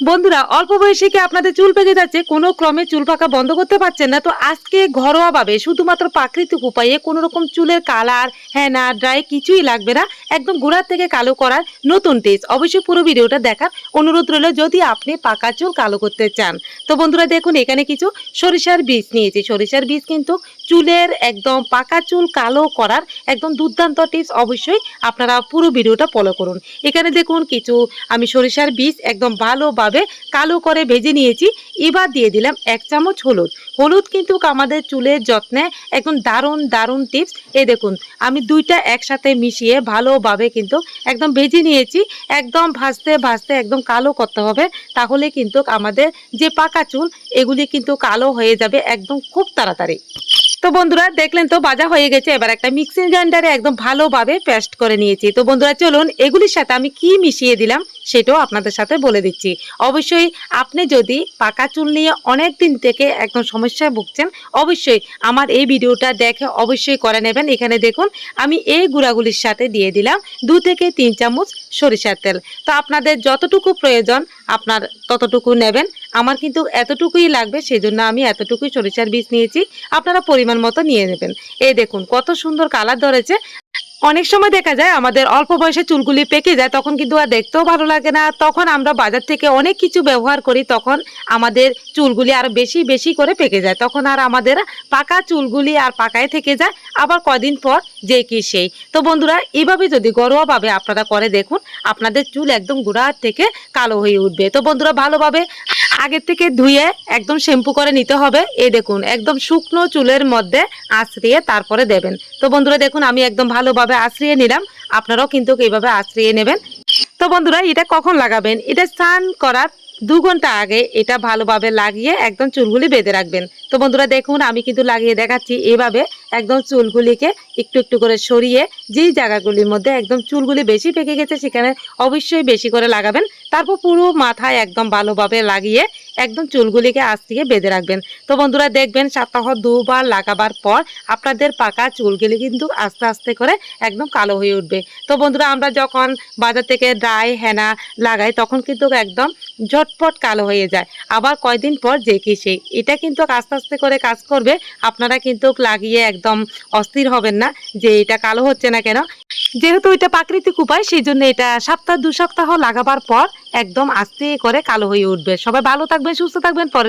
বন্ধুরা, অল্প বয়সে কি আপনাদের চুল পেকে যাচ্ছে? কোনো ক্রমে চুল পাকা বন্ধ করতে পারছেন না? তো আজকে ঘরোয়াভাবে শুধুমাত্র প্রাকৃতিক উপায়ে কোনো রকম চুলের কালার, হেনা, ড্রাই কিছুই লাগবে না। একদম গোড়ার থেকে কালো করার নতুন টিপস অবশ্যই পুরো ভিডিওটা দেখার অনুরোধ রইল যদি আপনি পাকা চুল কালো করতে চান। তো বন্ধুরা, দেখুন, এখানে কিছু সরিষার বীজ নিয়েছি। সরিষার বীজ কিন্তু চুলের একদম পাকা চুল কালো করার একদম দুর্দান্ত টিপস। অবশ্যই আপনারা পুরো ভিডিওটা ফলো করুন। এখানে দেখুন কিছু, আমি সরিষার বীজ একদম ভালোভাবে কালো করে ভেজে নিয়েছি। এবার দিয়ে দিলাম এক চামচ হলুদ। হলুদ কিন্তু আমাদের চুলের যত্নে একদম দারুণ দারুণ টিপস। এ দেখুন, আমি দুইটা একসাথে মিশিয়ে ভালোভাবে কিন্তু একদম ভেজে নিয়েছি। একদম ভাজতে ভাজতে একদম কালো করতে হবে। তাহলে কিন্তু আমাদের যে পাকা চুল, এগুলি কিন্তু কালো হয়ে যাবে একদম খুব তাড়াতাড়ি। তো বন্ধুরা, দেখলেন তো বাজা হয়ে গেছে। এবার একটা মিক্সিং গ্রাইন্ডারে একদম ভালোভাবে পেস্ট করে নিয়েছি। তো বন্ধুরা, চলুন এগুলির সাথে আমি কি মিশিয়ে দিলাম? সেটাও আপনাদের সাথে বলে দিচ্ছি। অবশ্যই আপনি যদি পাকা চুল নিয়ে অনেক দিন থেকে একদম সমস্যায় ভুগছেন, অবশ্যই আমার এই ভিডিওটা দেখে অবশ্যই করে নেবেন। এখানে দেখুন, আমি এই গুঁড়াগুলির সাথে দিয়ে দিলাম দু থেকে তিন চামচ সরিষার তেল। তো আপনাদের যতটুকু প্রয়োজন আপনার ততটুকু নেবেন। আমার কিন্তু এতটুকুই লাগবে সেই জন্য আমি এতটুকুই সরিষার বীজ নিয়েছি। আপনারা পরিমাণ মতো নিয়ে নেবেন। এই দেখুন, কত সুন্দর কালার ধরেছে। অনেক সময় দেখা যায় আমাদের অল্প বয়সে চুলগুলি পেকে যায়, তখন কিন্তু আর দেখতেও ভালো লাগে না। তখন আমরা বাজার থেকে অনেক কিছু ব্যবহার করি, তখন আমাদের চুলগুলি আরও বেশি বেশি করে পেকে যায়। তখন আর আমাদের পাকা চুলগুলি আর পাকায় থেকে যায়, আবার কদিন পর যে কি সেই। তো বন্ধুরা এইভাবে যদি ঘরোয়াভাবে আপনারা করে দেখুন, আপনাদের চুল একদম গোড়ার থেকে কালো হয়ে উঠবে। তো বন্ধুরা, ভালোভাবে আগের থেকে ধুয়ে একদম শ্যাম্পু করে নিতে হবে। এই দেখুন, একদম শুকনো চুলের মধ্যে আশ্রিয়ে তারপরে দেবেন। তো বন্ধুরা, দেখুন, আমি একদম ভালোভাবে আশ্রিয়ে নিলাম। আপনারাও কিন্তু এইভাবে আশ্রিয়ে নেবেন। তো বন্ধুরা, এটা কখন লাগাবেন? এটা স্নান করার দু ঘণ্টা আগে এটা ভালোভাবে লাগিয়ে একদম চুলগুলি বেঁধে রাখবেন। তো বন্ধুরা, দেখুন, আমি কিন্তু লাগিয়ে দেখাচ্ছি এভাবে একদম চুলগুলিকে একটু একটু করে সরিয়ে যেই জায়গাগুলির মধ্যে একদম চুলগুলি বেশি পেকে গেছে, সেখানে অবশ্যই বেশি করে লাগাবেন। তারপর পুরো মাথায় একদম ভালোভাবে লাগিয়ে একদম চুলগুলিকে আজ থেকে বেঁধে রাখবেন। তো বন্ধুরা দেখবেন সপ্তাহ দুবার লাগাবার পর আপনাদের পাকা চুলগুলি কিন্তু আস্তে আস্তে করে একদম কালো হয়ে উঠবে। তো বন্ধুরা আমরা যখন বাজার থেকে ড্রাই হেনা লাগাই তখন কিন্তু একদম ঝটপট কালো হয়ে যায়। আবার কয়দিন পর যে কি সেই। এটা কিন্তু আস্তে আস্তে করে কাজ করবে। আপনারা কিন্তু লাগিয়ে একদম অস্থির হবেন না যে এটা কালো হচ্ছে না কেন। যেহেতু এটা প্রাকৃতিক উপায় সেই জন্য এটা সপ্তাহ, দু সপ্তাহ লাগাবার পর একদম আস্তে করে কালো হয়ে উঠবে। সবাই ভালো থাকবেন, সুস্থ থাকবেন, পরের